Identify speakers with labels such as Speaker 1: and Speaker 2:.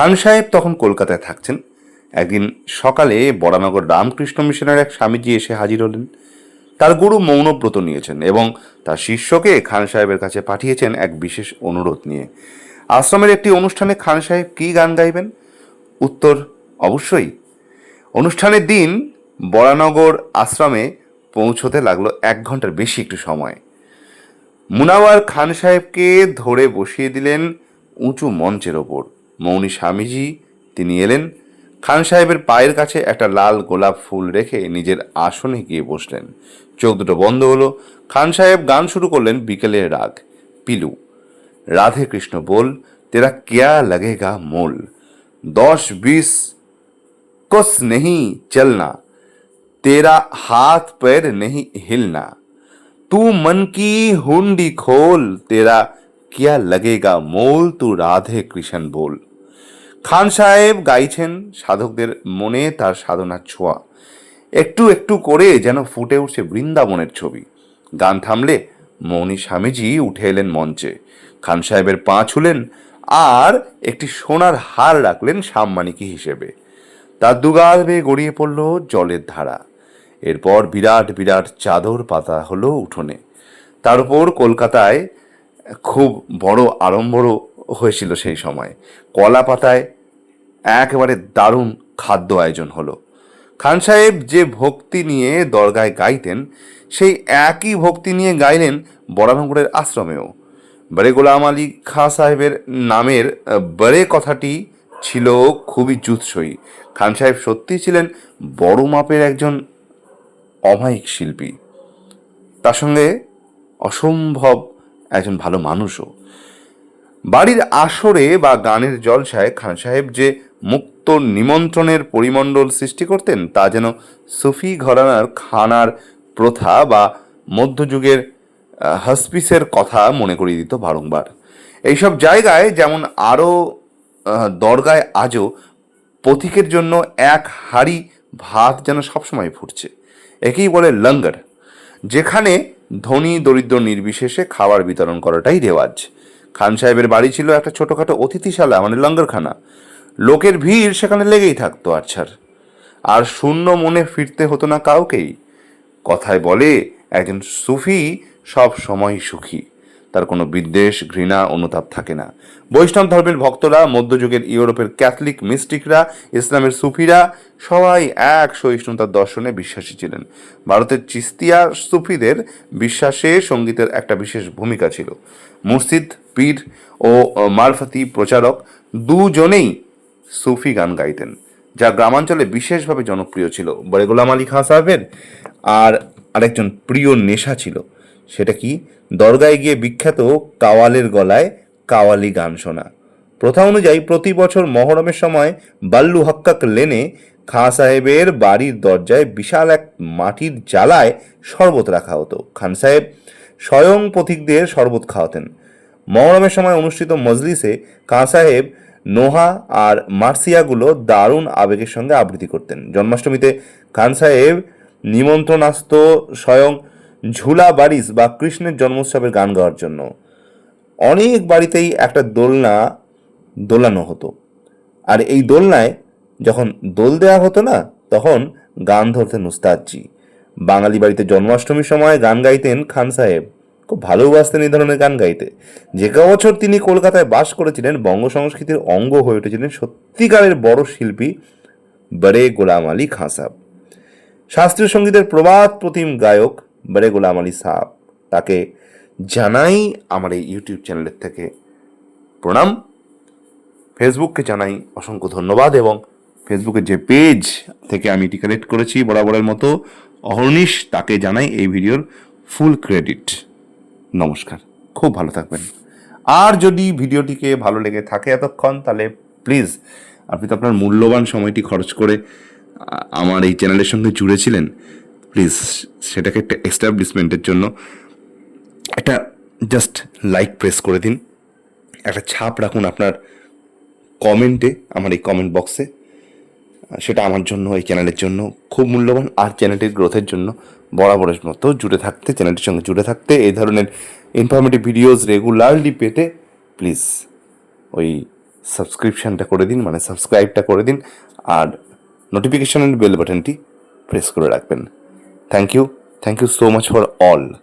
Speaker 1: খান সাহেব তখন কলকাতায় থাকছেন। একদিন সকালে বরানগর রামকৃষ্ণ মিশনের এক স্বামীজি এসে হাজির হলেন। তার গুরু মৌনব্রত নিয়েছেন এবং তার শিষ্যকে খান সাহেবের কাছে পাঠিয়েছেন এক বিশেষ অনুরোধ নিয়ে। আশ্রমের একটি অনুষ্ঠানে খান সাহেব কী গান গাইবেন? উত্তর, অবশ্যই। অনুষ্ঠানের দিন বরানগর আশ্রমে পৌঁছতে লাগল এক ঘণ্টার বেশি একটু সময়। মুনাওয়ার খান সাহেবকে ধরে বসিয়ে দিলেন উঁচু মঞ্চের ওপর। মৌনী স্বামীজি তিনি এলেন খান সাহেবের পায়ের কাছে একটা লাল গোলাপ ফুল রেখে নিজের আসনে গিয়ে বসলেন চোখ দুটো বন্ধ হলো খান সাহেব গান শুরু করলেন বিকেলের রাগ পিলু রাধে কৃষ্ণ বল তেরা কেয়া লাগেগা মোল দশ বিশ कुछ नहीं चलना तेरा हाथ पैर नहीं हिलना तू मन की हुंडी खोल तेरा क्या लगेगा मोल तू রাধে কৃষ্ণ বল খান সাহেব গাইছেন সাধকদের মনে তার সাধনার ছোঁয়া। একটু একটু করে যেন ফুটে উঠছে বৃন্দাবনের ছবি। গান থামলে মৌনী স্বামীজি উঠে এলেন মঞ্চে। খান সাহেবের পা ছুলেন আর একটি সোনার হার রাখলেন সাম্মানিকী হিসেবে। তার দুগাল বেয়ে গড়িয়ে পড়ল জলের ধারা। এরপর বিরাট বিরাট চাদর পাতা হলো উঠোনে। তার উপর কলকাতায় খুব বড় আড়ম্বর হয়েছিল সেই সময়। কলা পাতায় একেবারে দারুণ খাদ্য আয়োজন হলো। খান সাহেব যে ভক্তি নিয়ে দরগায় গাইতেন, সেই একই ভক্তি নিয়ে গাইলেন বরানগরের আশ্রমেও। বড়ে গোলাম আলী খাঁ সাহেবের নামের বড়ে কথাটি ছিল খুবই জুৎসই। খান সাহেব সত্যিই ছিলেন বড় মাপের একজন অমায়িক শিল্পী। তার সঙ্গে অসম্ভব একজন ভালো মানুষও। বাড়ির আসরে বা গানের জলসায় খান সাহেব যে মুক্ত নিমন্ত্রণের পরিমণ্ডল সৃষ্টি করতেন, তা যেন সুফি ঘরানার খানার প্রথা বা মধ্যযুগের হাসপিসের কথা মনে করিয়ে দিত বারংবার। এইসব জায়গায় যেমন আরও দরগায় আজও পথিকের জন্য এক হাড়ি ভাত যেন সবসময় ফুটছে। একেই বলে লঙ্গর, যেখানে ধনী, দরিদ্র, নির্বিশেষে খাবার বিতরণ করাটাই রেওয়াজ। খান সাহেবের বাড়ি ছিল একটা ছোটোখাটো অতিথিশালা মানে লঙ্গরখানা। লোকের ভিড় সেখানে লেগেই থাকতো, আচ্ছার। আর শূন্য মনে ফিরতে হতো না কাউকেই। কথায় বলে, একজন সুফি সব সময় সুখী। তার কোনো বিদ্বেষ, ঘৃণা, অনুতাপ থাকে না। বৈষ্ণব ধর্মের ভক্তরা, মধ্যযুগের ইউরোপের ক্যাথলিক মিস্টিকরা, ইসলামের সুফিরা, সবাই এক সহিষ্ণুতার দর্শনে বিশ্বাসী ছিলেন। ভারতের চিস্তিয়া সুফিদের বিশ্বাসে সঙ্গীতের একটা বিশেষ ভূমিকা ছিল। মুর্শিদ, পীর ও মারফতি প্রচারক দুজনেই সুফি গান গাইতেন, যা গ্রামাঞ্চলে বিশেষভাবে জনপ্রিয় ছিল। বড়ে আলী খাঁ সাহেবের আর আরেকজন প্রিয় নেশা ছিল। সেটা কি? দরগায় গিয়ে বিখ্যাত কাওয়ালের গলায় কাওয়ালি গান শোনা। প্রথা অনুযায়ী প্রতি বছর মহরমের সময় বাল্লু হক্কাক লেনে খাঁ সাহেবের বাড়ির দরজায় বিশাল এক মাটির জ্বালায় শরবত রাখা হতো। খান সাহেব স্বয়ং পথিকদের শরবত খাওয়াতেন। মহরমের সময় অনুষ্ঠিত মজলিসে খাঁ সাহেব নোহা আর মার্সিয়াগুলো দারুণ আবেগের সঙ্গে আবৃত্তি করতেন। জন্মাষ্টমীতে খান সাহেব নিমন্ত্রণ আসত স্বয়ং ঝুলা বারিস বা কৃষ্ণের জন্মোৎসবের গান গাওয়ার জন্য। অনেক বাড়িতেই একটা দোলনা দোলানো হতো। আর এই দোলনায় যখন দোল দেওয়া হতো না, তখন গান ধরতেন উস্তাদজি বাঙালি বাড়িতে জন্মাষ্টমীর সময় গান গাইতেন খান সাহেব। খুব ভালোবাসতেন এই ধরনের গান গাইতে। যে বছর তিনি কলকাতায় বাস করেছিলেন, বঙ্গ সংস্কৃতির অঙ্গ হয়ে উঠেছিলেন সত্যিকারের বড় শিল্পী বড়ে গোলাম আলী খাঁ সাহেব। শাস্ত্রীয় সঙ্গীতের প্রবাদ প্রতিম গায়ক বড়ে গোলাম আলী সাহাব তাকে জানাই আমার এই ইউটিউব চ্যানেলের থেকে প্রণাম। ফেসবুককে জানাই অসংখ্য ধন্যবাদ এবং ফেসবুকের যে পেজ থেকে আমি এটি কালেক্ট করেছি বরাবরের মতো, অহর্নিশ তাকে জানাই এই ভিডিওর ফুল ক্রেডিট নমস্কার, খুব ভালো থাকবেন। আর যদি ভিডিওটিকে ভালো লেগে থাকে এতক্ষণ, তাহলে প্লিজ আপনি তো আপনার মূল্যবান সময়টি খরচ করে আমার এই চ্যানেলের সঙ্গে জুড়েছিলেন। সেটাকে একটা এস্টাবলিশমেন্টের জন্য একটা জাস্ট লাইক প্রেস করে দিন। একটা ছাপ রাখুন আপনার কমেন্টে আমার এই কমেন্ট বক্সে সেটা আমার জন্য, এই চ্যানেলের জন্য খুব মূল্যবান আর চ্যানেলটির গ্রোথের জন্য বরাবরের মতো জুড়ে থাকতে চ্যানেলটির সঙ্গে জুড়ে থাকতে, এই ধরনের ইনফরমেটিভ ভিডিওস রেগুলারলি পেতে প্লিজ ওই সাবস্ক্রিপশানটা করে দিন মানে সাবস্ক্রাইবটা করে দিন, আর নোটিফিকেশনের বেল বাটনটি প্রেস করে রাখবেন। Thank you. Thank you so much for all.